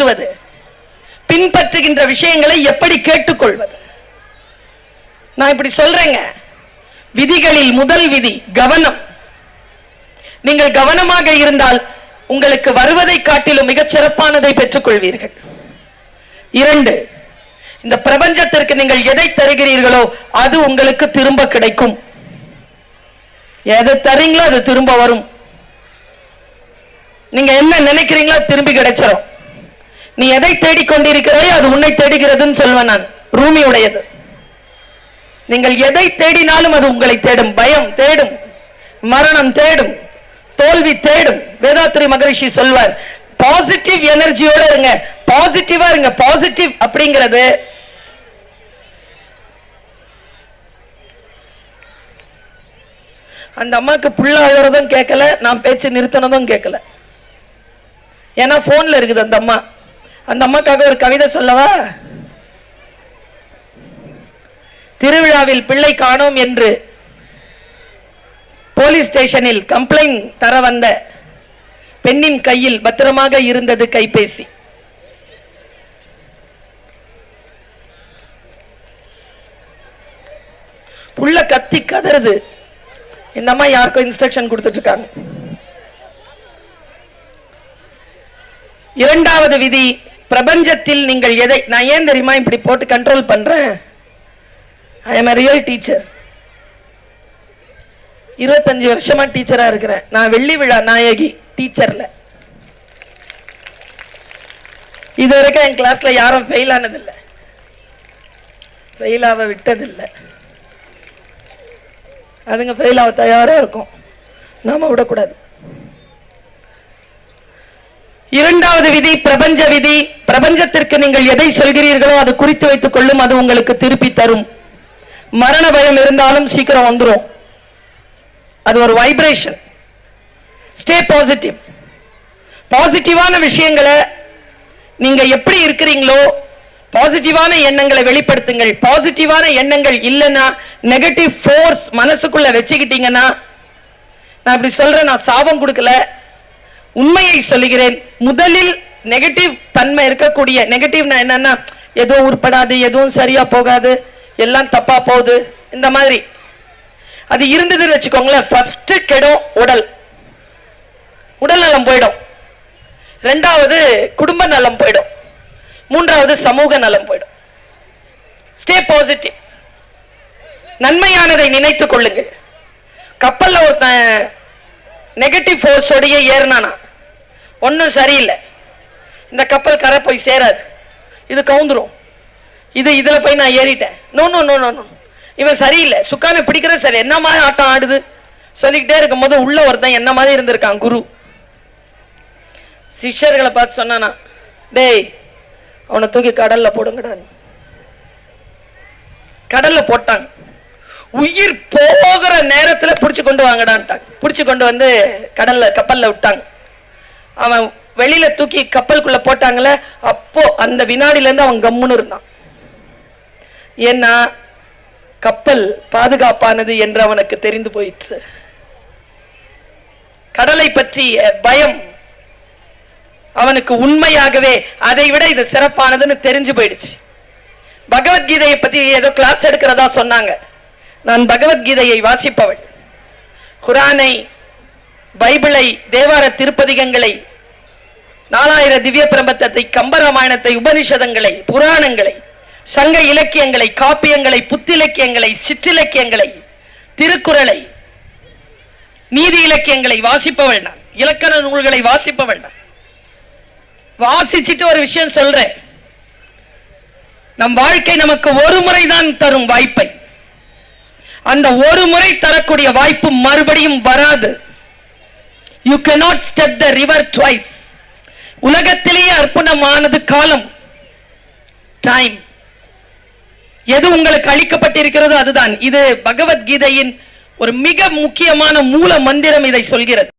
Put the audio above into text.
பின்பற்றுவது. பின்பற்றுகின்ற விஷயங்களை எப்படி கேட்டுக்கொள்வது? நான் இப்படி சொல்றேங்க. விதிகளில் முதல் விதி கவனம். நீங்கள் கவனமாக இருந்தால் உங்களுக்கு வருவதை காட்டிலும் மிகச் சிறப்பானதை பெற்றுக் கொள்வீர்கள் இரண்டு இந்த பிரபஞ்சத்திற்கு நீங்கள் எதை தருகிறீர்களோ அது உங்களுக்கு திரும்ப கிடைக்கும். எதை தரீங்களோ அது திரும்ப வரும். நீங்க என்ன நினைக்கிறீங்களோ திரும்பி கிடைச்சிடும் நீ எதை தேடிக்கொண்டிருக்கிறாயோ அது உன்னை தேடுகிறதுன்னு சொல்வேன் நான். ரூமி உடையது நீங்கள் எதை தேடினாலும் அது உங்களை தேடும். பயம் தேடும். மரணம் தேடும். தோல்வி தேடும். வேதாத்திரி மகரிஷி சொல்வார் பாசிட்டிவ் எனர்ஜியோட இருங்க. பாசிட்டிவா இருங்க. பாசிட்டிவ் அப்படிங்கிறது அந்த அம்மாக்கு புள்ள அழுறதும் கேட்கல நான் பேச்சு நிறுத்தினதும் கேட்கல. ஏன்னா போன்ல இருக்குது அந்த அம்மா. அந்த அம்மாக்காக ஒரு கவிதை சொல்லவா? திருவிழாவில் பிள்ளை காணோம் என்று போலீஸ் ஸ்டேஷனில் கம்ப்ளைண்ட் தர வந்த பெண்ணின் கையில் பத்திரமாக இருந்தது கைபேசி. புள்ள கத்தி கதறுது. இந்த அம்மா யாருக்கும் இன்ஸ்ட்ரக்ஷன் கொடுத்துட்டு இருக்காங்க இரண்டாவது விதி பிரபஞ்சத்தில் நீங்கள் எதை நான் ஏன் தெரியுமா இப்படி போட்டு கண்ட்ரோல் பண்றேன்? ஐ எம் ரியல் டீச்சர் இருபத்தஞ்சு வருஷமா டீச்சரா இருக்கிறேன். நான் வெள்ளி விழா நாயகி டீச்சர்ல இது வரைக்கும் என் கிளாஸ்ல யாரும் ஃபெயில் ஆனதில்லை. ஃபெயில் ஆக விட்டதில்லை. அதுங்க ஃபெயில் ஆக தயாரா இருக்கும். நாம விடக்கூடாது. இரண்டாவது விதி பிரபஞ்ச விதி. பிரபஞ்சத்திற்கு நீங்கள் எதை சொல்கிறீர்களோ அது குறித்து வைத்துக் கொள்ளும் அது உங்களுக்கு திருப்பி தரும். மரண பயம் இருந்தாலும் சீக்கிரம் வந்துடும் அது ஒரு வைப்ரேஷன் ஸ்டே பாசிட்டிவ் பாசிட்டிவான விஷயங்களை நீங்க எப்படி இருக்கிறீங்களோ பாசிட்டிவான எண்ணங்களை வெளிப்படுத்துங்கள். பாசிட்டிவான எண்ணங்கள் இல்லைன்னா நெகட்டிவ் ஃபோர்ஸ் மனசுக்குள்ள வச்சுக்கிட்டீங்கன்னா நான் இப்படி சொல்றேன் நான் சாபம் கொடுக்கல. உண்மையை சொல்லுகிறேன். முதலில் நெகட்டிவ் தன்மை இருக்கக்கூடிய நெகட்டிவ்னா என்னன்னா எதுவும் உருப்படாது எதுவும் சரியா போகாது எல்லாம் தப்பா போகுது இந்த மாதிரி. அது இருந்ததுன்னு வச்சுக்கோங்களேன் ஃபர்ஸ்ட் கெடும் உடல். உடல் நலம் போயிடும். ரெண்டாவது குடும்ப நலம் போயிடும். மூன்றாவது சமூக நலம் போயிடும். ஸ்டே பாசிட்டிவ் நன்மையானதை நினைத்துக் கொள்ளுங்கள். கப்பல்ல ஒருத்தன் நெகட்டிவ் ஃபோர்ஸோடைய ஏறினானா? ஒன்றும் சரியில்லை. இந்த கப்பல் கரை போய் சேராது. இது கவுந்துரும். இது இதில் போய் நான் ஏறிட்டேன். No no no no no இவன் சரியில்லை. சுக்கானை பிடிக்கிற சரி. என்ன மாதிரி ஆட்டம் ஆடுது? சொல்லிக்கிட்டே இருக்கும்போது உள்ள ஒருத்தன் என்ன மாதிரி இருந்திருக்கான்? குரு. சிஷ்யர்களை பார்த்து சொன்னானா டேய் அவனை தூக்கி கடல்ல போடுங்கடான்னு கடல்ல போட்டாங்க உயிர் போகிற நேரத்துல புடிச்சு கொண்டு வாங்கடான்ட்டாங்க புடிச்சு கொண்டு வந்து கடல்ல கப்பல்ல விட்டாங்க. அவன் வெளியில தூக்கி கப்பலுக்குள்ள போட்டாங்களே அப்போ அந்த வினாடில இருந்து அவன் கம்முன்னு இருந்தான். ஏன்னா கப்பல் பாதுகாப்பானது என்று அவனுக்கு தெரிந்து போயிற்று. கடலை பற்றிய பயம் அவனுக்கு உண்மையாகவே அதை விட இது சிறப்பானதுன்னு தெரிஞ்சு போயிடுச்சு. பகவத்கீதையை பத்தி ஏதோ கிளாஸ் எடுக்கிறதா சொன்னாங்க. நான் பகவத்கீதையை வாசிப்பவள். குரானை பைபிளை தேவார திருப்பதிகங்களை நாலாயிர திவ்ய பிரபந்தத்தை கம்பராமாயணத்தை உபனிஷதங்களை புராணங்களை சங்க இலக்கியங்களை காப்பியங்களை புத்திலக்கியங்களை சிற்றிலக்கியங்களை திருக்குறளை நீதி இலக்கியங்களை வாசிப்பவள் நான். இலக்கண நூல்களை வாசிப்பவள் நான். வாசிச்சுட்டு ஒரு விஷயம் சொல்றேன். நம் வாழ்க்கை நமக்கு ஒரு முறைதான் தரும் வாய்ப்பை. அந்த ஒரு முறை தரக்கூடிய வாய்ப்பு மறுபடியும் வராது. You cannot step the river twice. உலகத்திலேயே அர்ப்பணமானது காலம். டைம் எது உங்களுக்கு அளிக்கப்பட்டிருக்கிறதோ அதுதான். இது பகவத்கீதையின் ஒரு மிக முக்கியமான மூல மந்திரம் இதை சொல்கிறது.